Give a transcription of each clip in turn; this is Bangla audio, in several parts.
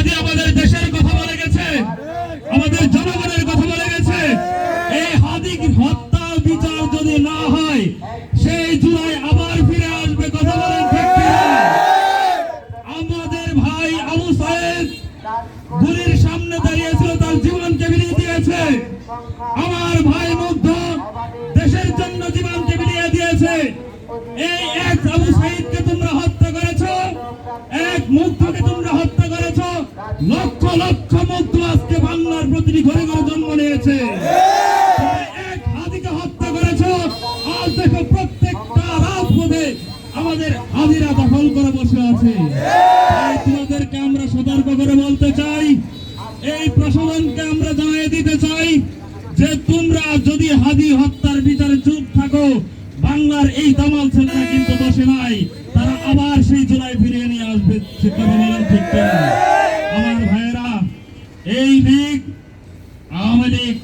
আগে আমাদের দেশের কথা বলে গেছে। আমাদের জনগণের কথা বলে গেছে। এই হাদিক হত্যা বিচার যদি না হয়, সেই জুলাই আবার ফিরে আসবে। কথা বলেন আমাদের ভাই আবু সাহেব গুলির সামনে দাঁড়িয়েছিল, তার জীবনকে বিলিয়ে দিয়েছে। আমার ভাই মুগ্ধ দেশের জন্য জীবনকে বিলিয়ে দিয়েছে। এই এক আবু সাহিদকে তোমরা হত্যা করেছ, এক মুখ লক্ষ লক্ষ মুগ্ধ আজকে বাংলার প্রতিটি ঘরে ঘরে জন্ম নিয়েছে। এক হত্যা করেছ, আজ দেখো প্রত্যেকটা রাজপথে আমাদের দখল করে বসে আছে। তোমাদেরকে আমরা সতর্ক করে বলতে চাই, এই প্রশাসনকে আমরা জানিয়ে দিতে চাই যে তোমরা যদি হাদি হত্যার বিচারে চুপ থাকো, বাংলার এই দামাল ছেলেরা কিন্তু বসে নাই। তারা আবার সেই জুলাই ফিরিয়ে নিয়ে আসবে বলেন ঠিক এই লীগ আওয়ামী লীগ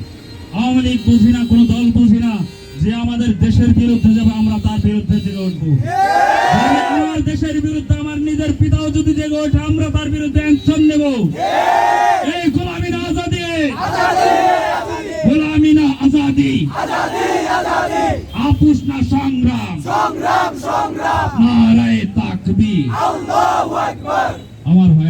আওয়ামী লীগ বুঝি না কোনো দল বুঝি না যে আমাদের দেশের বিরুদ্ধে যাবে আমরা তার বিরুদ্ধে জেগে উঠবো। আমার দেশের বিরুদ্ধে আমার নিজের পিতাও যদি জেগে ওঠে আমরা তার বিরুদ্ধে অ্যাকশন নেব। এই গোলামি না আজাদি। গোলামি না আজাদি। আপুস না সংগ্রাম। সংগ্রাম সংগ্রাম। নারায় আকবার। আমার ভাইয়েরা